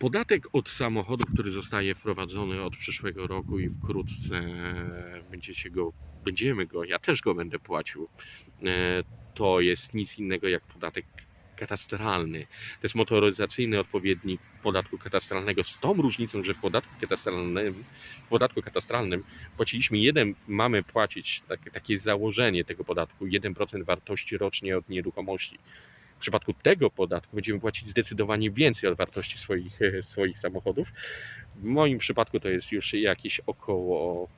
Podatek od samochodu, który zostaje wprowadzony od przyszłego roku i wkrótce będziecie go, będziemy go, ja też go będę płacił, e, to jest nic innego jak podatek katastralny. To jest motoryzacyjny odpowiednik podatku katastralnego z tą różnicą, że w podatku katastralnym, w podatku katastralnym płaciliśmy jeden, mamy płacić tak, takie założenie tego podatku 1% wartości rocznie od nieruchomości. W przypadku tego podatku będziemy płacić zdecydowanie więcej od wartości swoich, e, swoich samochodów. W moim przypadku to jest już jakieś około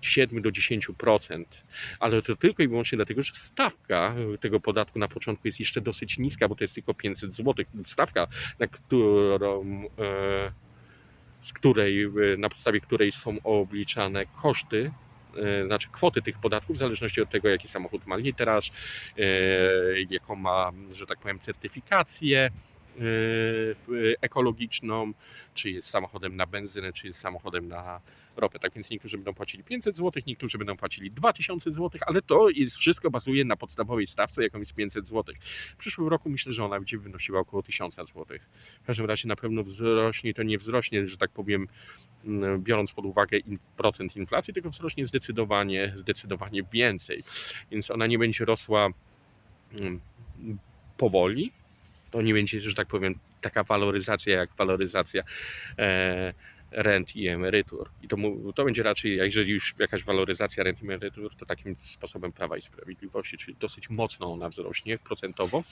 7 do 10%, ale to tylko i wyłącznie dlatego, że stawka tego podatku na początku jest jeszcze dosyć niska, bo to jest tylko 500 zł. Stawka, na którą, e, z której, e, na podstawie której są obliczane koszty e, znaczy kwoty tych podatków w zależności od tego, jaki samochód ma literaż, e, jaką ma, że tak powiem, certyfikację. e, ekologiczną, czy jest samochodem na benzynę, czy jest samochodem na ropę. Tak więc niektórzy będą płacili 500 zł, niektórzy będą płacili 2000 zł, ale to jest wszystko bazuje na podstawowej stawce, jaką jest 500 zł. W przyszłym roku myślę, że ona będzie wynosiła około 1000 zł. W każdym razie na pewno wzrośnie, to nie wzrośnie, że tak powiem, mm, biorąc pod uwagę procent inflacji, tylko wzrośnie zdecydowanie, zdecydowanie więcej. Więc ona nie będzie rosła mm, powoli. To nie będzie, że tak powiem, taka waloryzacja jak waloryzacja e, rent i emerytur. I to, to będzie raczej, jeżeli już jakaś waloryzacja rent i emerytur, to takim sposobem Prawa i Sprawiedliwości, czyli dosyć mocno ona wzrośnie procentowo,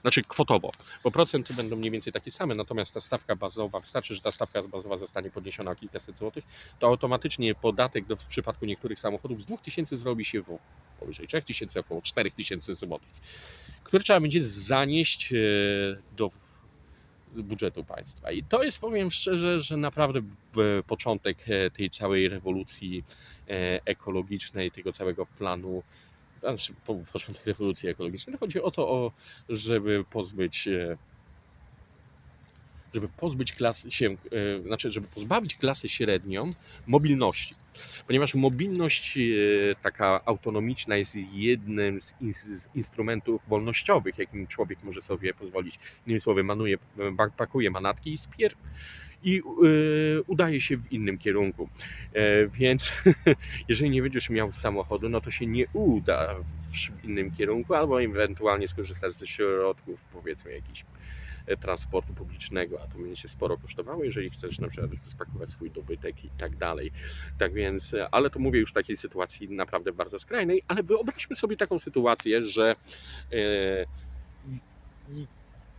znaczy kwotowo, bo procenty będą mniej więcej takie same, natomiast ta stawka bazowa, wystarczy, że ta stawka bazowa zostanie podniesiona o kilkaset złotych, to automatycznie podatek do, w przypadku niektórych samochodów z 2000 zrobi się w powyżej 3000, około 4000 złotych, które trzeba będzie zanieść e, do budżetu państwa. I to jest, powiem szczerze, że naprawdę w- początek e, tej całej rewolucji e, ekologicznej, tego całego planu, znaczy po- początek rewolucji ekologicznej. Chodzi o to, żeby pozbyć e, żeby pozbyć klasy się, e, znaczy, żeby pozbawić klasę średnią mobilności. Ponieważ mobilność e, taka autonomiczna jest jednym z, in, z instrumentów wolnościowych, jakim człowiek może sobie pozwolić. Innymi słowy, manuje, pakuje manatki i spier i e, udaje się w innym kierunku. Więc jeżeli nie będziesz miał samochodu, no to się nie uda w, innym kierunku, albo ewentualnie skorzystasz ze środków, powiedzmy, jakichś transportu publicznego, a to będzie się sporo kosztowało, jeżeli chcesz na przykład spakować swój dobytek i tak dalej. Tak więc, e, ale to mówię już w takiej sytuacji naprawdę bardzo skrajnej, ale wyobraźmy sobie taką sytuację, że e,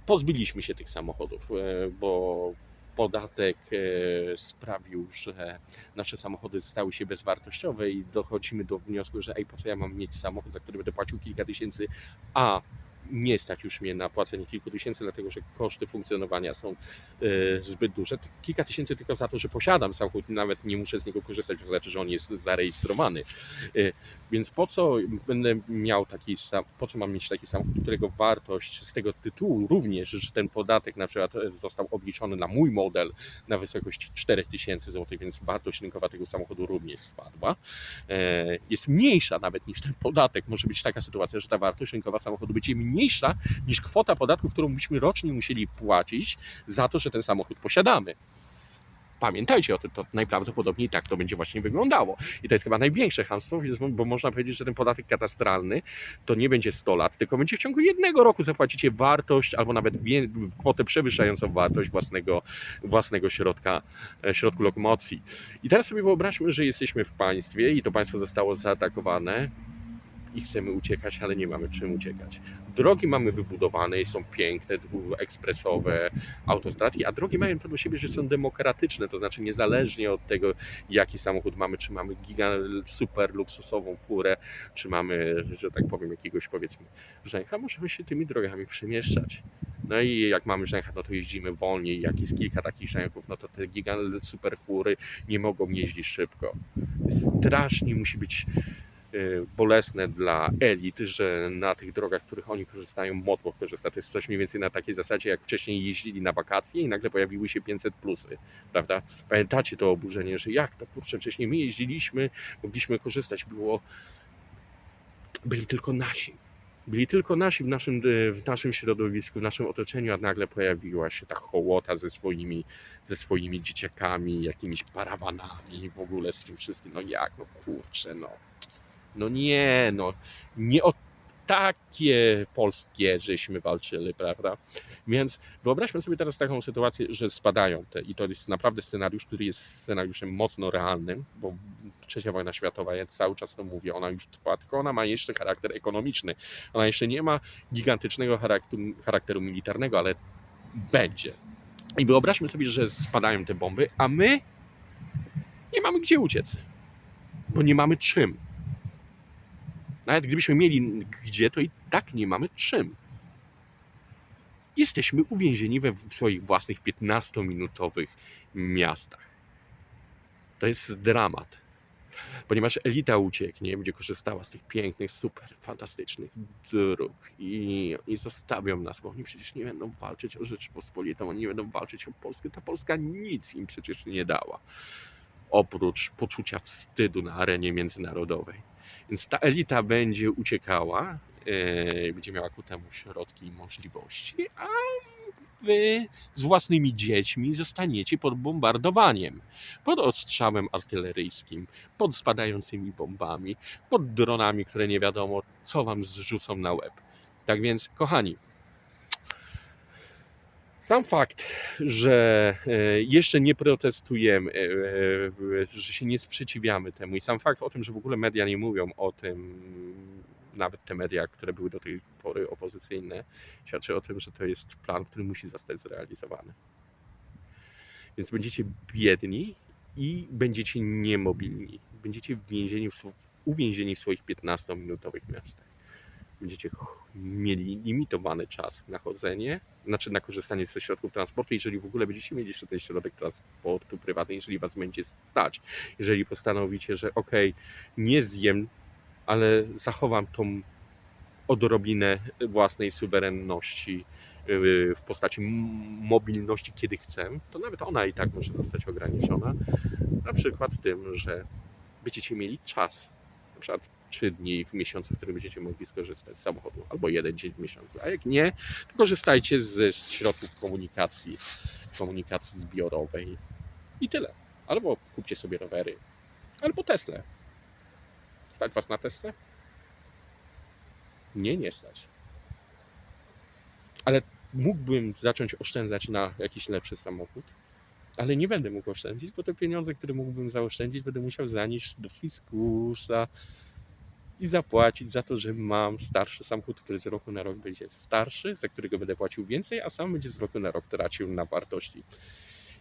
pozbyliśmy się tych samochodów, e, bo podatek e, sprawił, że nasze samochody stały się bezwartościowe i dochodzimy do wniosku, że ej, po co ja mam mieć samochód, za który będę płacił kilka tysięcy, a nie stać już mnie na płacenie kilku tysięcy, dlatego że koszty funkcjonowania są e, zbyt duże. Kilka tysięcy tylko za to, że posiadam samochód, nawet nie muszę z niego korzystać, to znaczy, że on jest zarejestrowany. E, Więc po co będę miał taki po co mam mieć taki samochód, którego wartość z tego tytułu również, że ten podatek na przykład został obliczony na mój model na wysokości 4000 zł, więc wartość rynkowa tego samochodu również spadła. E, Jest mniejsza nawet niż ten podatek. Może być taka sytuacja, że ta wartość rynkowa samochodu będzie mniejsza niż kwota podatku, którą byśmy rocznie musieli płacić za to, że ten samochód posiadamy. Pamiętajcie o tym, to najprawdopodobniej tak to będzie właśnie wyglądało. I to jest chyba największe hamstwo, bo można powiedzieć, że ten podatek katastralny to nie będzie 100 lat, tylko będzie w ciągu jednego roku zapłacicie wartość albo nawet kwotę przewyższającą wartość własnego, własnego środka, e, środku lokomocji. I teraz sobie wyobraźmy, że jesteśmy w państwie i to państwo zostało zaatakowane i chcemy uciekać, ale nie mamy czym uciekać. Drogi mamy wybudowane i są piękne, ekspresowe, autostrady, a drogi mają to do siebie, że są demokratyczne, to znaczy niezależnie od tego, jaki samochód mamy, czy mamy giga, super luksusową furę, czy mamy, że tak powiem, jakiegoś powiedzmy rzęcha, możemy się tymi drogami przemieszczać. No i jak mamy rzęcha, no to jeździmy wolniej, jak jest kilka takich rzęchów, no to te giga super fury nie mogą jeździć szybko. Strasznie musi być bolesne dla elit, że na tych drogach, których oni korzystają, motłoch korzysta. To jest coś mniej więcej na takiej zasadzie, jak wcześniej jeździli na wakacje i nagle pojawiły się 500 plusy, prawda? Pamiętacie to oburzenie, że jak to, kurczę, wcześniej my jeździliśmy, mogliśmy korzystać, było, byli tylko nasi. Byli tylko nasi w naszym, e, w naszym środowisku, w naszym otoczeniu, a nagle pojawiła się ta hołota ze swoimi, ze swoimi dzieciakami, jakimiś parawanami w ogóle z tym wszystkim. No jak, no kurczę, no. No nie, no. Nie o takie polskie żeśmy walczyli, prawda? Więc wyobraźmy sobie teraz taką sytuację, że spadają te, i to jest naprawdę scenariusz, który jest scenariuszem mocno realnym, bo trzecia wojna światowa, ja cały czas to mówię, ona już trwa, tylko ona ma jeszcze charakter ekonomiczny. Ona jeszcze nie ma gigantycznego charakteru, charakteru militarnego, ale będzie. I wyobraźmy sobie, że spadają te bomby, a my nie mamy gdzie uciec, bo nie mamy czym. Nawet gdybyśmy mieli gdzie, to i tak nie mamy czym. Jesteśmy uwięzieni we w swoich własnych 15-minutowych miastach. To jest dramat. Ponieważ elita ucieknie, będzie korzystała z tych pięknych, super, fantastycznych dróg i, i zostawią nas, bo oni przecież nie będą walczyć o Rzeczpospolitą, oni nie będą walczyć o Polskę. Ta Polska nic im przecież nie dała. Oprócz poczucia wstydu na arenie międzynarodowej. Więc ta elita będzie uciekała, e, będzie miała ku temu środki i możliwości, a wy z własnymi dziećmi zostaniecie pod bombardowaniem, pod ostrzałem artyleryjskim, pod spadającymi bombami, pod dronami, które nie wiadomo, co wam zrzucą na łeb. Tak więc, kochani, sam fakt, że e, jeszcze nie protestujemy, e, że się nie sprzeciwiamy temu i sam fakt o tym, że w ogóle media nie mówią o tym, nawet te media, które były do tej pory opozycyjne, świadczy o tym, że to jest plan, który musi zostać zrealizowany. Więc będziecie biedni i będziecie niemobilni. Będziecie więzieni w, uwięzieni w swoich 15-minutowych miastach. Będziecie mieli limitowany czas na chodzenie, znaczy na korzystanie ze środków transportu, jeżeli w ogóle będziecie mieli jeszcze ten środek transportu prywatny, jeżeli was będzie stać, jeżeli postanowicie, że ok, nie zjem, ale zachowam tą odrobinę własnej suwerenności yy, w postaci mobilności, kiedy chcę, to nawet ona i tak może zostać ograniczona. Na przykład tym, że będziecie mieli czas, na przykład trzy dni w miesiącu, w którym będziecie mogli skorzystać z samochodu, albo jeden dzień w miesiącu. A jak nie, to korzystajcie z, z środków komunikacji, komunikacji zbiorowej i tyle. Albo kupcie sobie rowery, albo Tesla. Stać was na Tesla? Nie, nie stać. Ale mógłbym zacząć oszczędzać na jakiś lepszy samochód, ale nie będę mógł oszczędzić, bo te pieniądze, które mógłbym zaoszczędzić, będę musiał zanieść do fiskusa i zapłacić za to, że mam starszy samochód, który z roku na rok będzie starszy, za którego będę płacił więcej, a sam będzie z roku na rok tracił na wartości.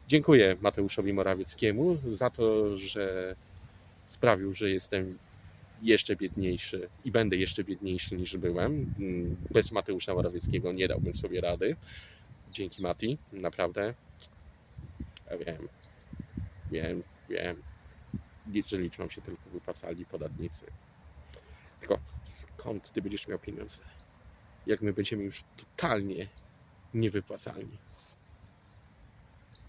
Dziękuję Mateuszowi Morawieckiemu za to, że sprawił, że jestem jeszcze biedniejszy i będę jeszcze biedniejszy niż byłem. Bez Mateusza Morawieckiego nie dałbym sobie rady. Dzięki Mati, naprawdę. Ja wiem, wiem, wiem. Liczę, liczą się tylko wypłacali podatnicy. Tylko skąd ty będziesz miał pieniądze? Jak my będziemy już totalnie niewypłacalni.